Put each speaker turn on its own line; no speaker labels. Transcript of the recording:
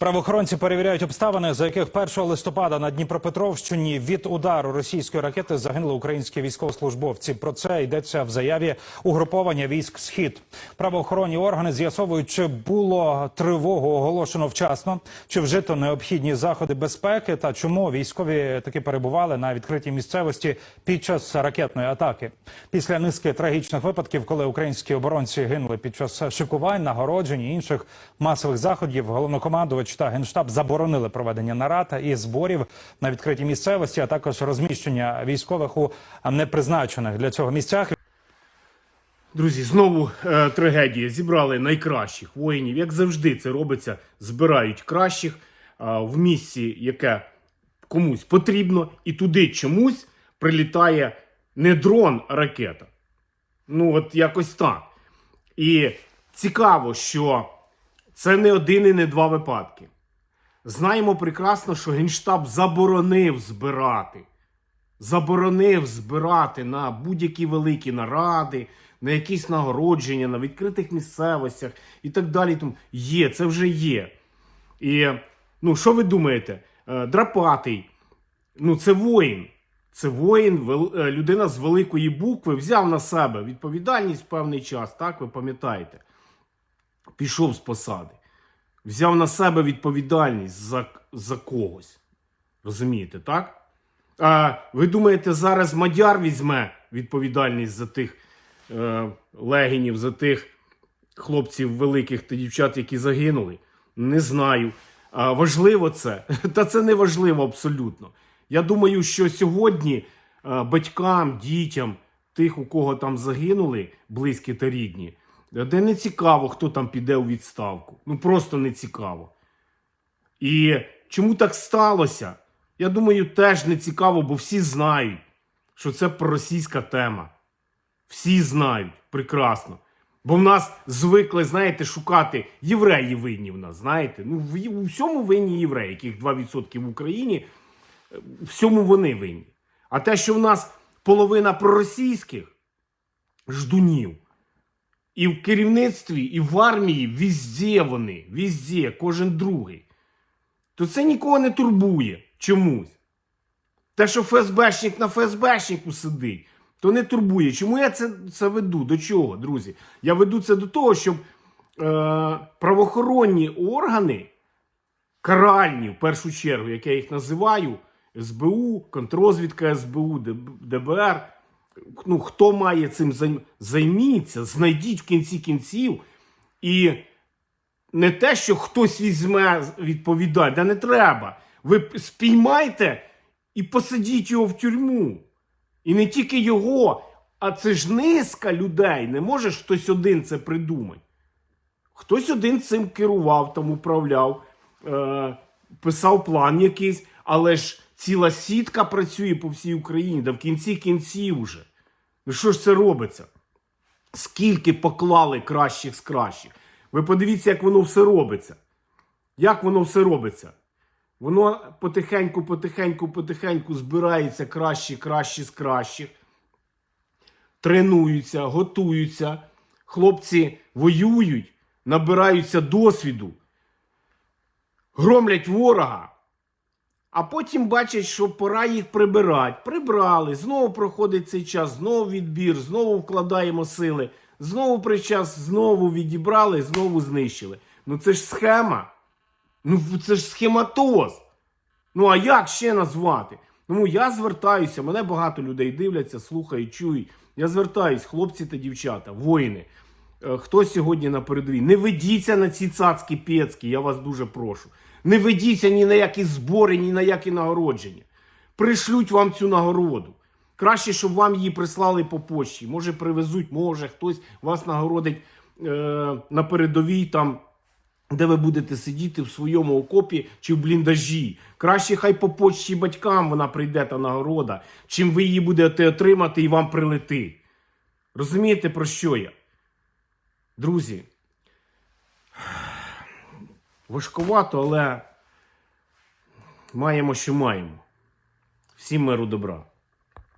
Правоохоронці перевіряють обставини, за яких 1 листопада на Дніпропетровщині від удару російської ракети загинули українські військовослужбовці. Про це йдеться в заяві угруповання військ Схід. Правоохоронні органи з'ясовують, чи було тривогу оголошено вчасно, чи вжито необхідні заходи безпеки, та чому військові таки перебували на відкритій місцевості під час ракетної атаки. Після низки трагічних випадків, коли українські оборонці гинули під час шикувань, нагороджень і інших масових заходів, головнокомандувач та генштаб заборонили проведення нарад і зборів на відкритій місцевості, а також розміщення військових у непризначених для цього місцях.
Друзі, знову е, трагедія. Зібрали найкращих воїнів. Як завжди, це робиться. Збирають кращих е, в місці, яке комусь потрібно, і туди чомусь прилітає не дрон, а ракета. Ну, от якось так. І цікаво, що це не один і не два випадки. Знаємо прекрасно, що Генштаб заборонив збирати заборонив збирати на будь-які великі наради, на якісь нагородження, на відкритих місцевостях і так далі. Тому є, це вже є. І ну, що ви думаєте? Е, Драпатий, ну це воїн. Це воїн, е, людина з великої букви взяв на себе відповідальність в певний час, так ви пам'ятаєте? Пішов з посади, взяв на себе відповідальність за, за когось. Розумієте, так? А ви думаєте, зараз Мадяр візьме відповідальність за тих е, легінів, за тих хлопців великих та дівчат, які загинули? Не знаю. А важливо це? Та це не важливо абсолютно. Я думаю, що сьогодні е, батькам, дітям, тих, у кого там загинули, близькі та рідні, де не цікаво, хто там піде у відставку. Ну просто не цікаво. І чому так сталося? Я думаю, теж не цікаво, бо всі знають, що це проросійська тема. Всі знають прекрасно. Бо в нас звикли, знаєте, шукати євреї винні в нас, знаєте. Ну, в, у всьому винні євреї, яких 2% в Україні, е, у всьому вони винні. А те, що в нас половина проросійських ждунів, і в керівництві, і в армії візде вони, візде, кожен другий то це нікого не турбує чомусь. Те, що ФСБшник на ФСБшнику сидить, то не турбує. Чому я це, це веду? До чого, друзі? Я веду це до того, щоб е, правоохоронні органи, каральні в першу чергу, як я їх називаю, СБУ, контрозвідка СБУ, ДБР. Ну, хто має цим займ... займіться, знайдіть в кінці кінців і не те, що хтось візьме відповідальність, да не треба. Ви спіймайте і посадіть його в тюрму. І не тільки його, а це ж низка людей. Не може хтось один це придумати. Хтось один цим керував, там управляв, е, писав план якийсь, але ж ціла сітка працює по всій Україні, да в кінці кінців уже. Що ж це робиться? скільки поклали кращих з кращих. Ви подивіться, як воно все робиться. Як воно все робиться? Воно потихеньку, потихеньку, потихеньку збирається кращі, кращі з кращих. Тренуються, готуються. Хлопці воюють, набираються досвіду, громлять ворога. А потім бачать, що пора їх прибирати. Прибрали, знову проходить цей час, знову відбір, знову вкладаємо сили, знову при час, знову відібрали, знову знищили. Ну це ж схема. Ну це ж схематоз. Ну а як ще назвати? Тому я звертаюся, мене багато людей дивляться, слухають, чують. Я звертаюсь, хлопці та дівчата, воїни. Е, Хто сьогодні на передовій? Не ведіться на ці цацькі пецькі, я вас дуже прошу. Не ведіться ні на які збори, ні на які нагородження. Пришлють вам цю нагороду. Краще, щоб вам її прислали по почті. Може, привезуть, може, хтось вас нагородить е, на передовій там де ви будете сидіти в своєму окопі чи в бліндажі. Краще хай по почті батькам вона прийде та нагорода, чим ви її будете отримати і вам прилетить. Розумієте, про що я? Друзі, важкувато, але маємо, що маємо. Всім миру добра.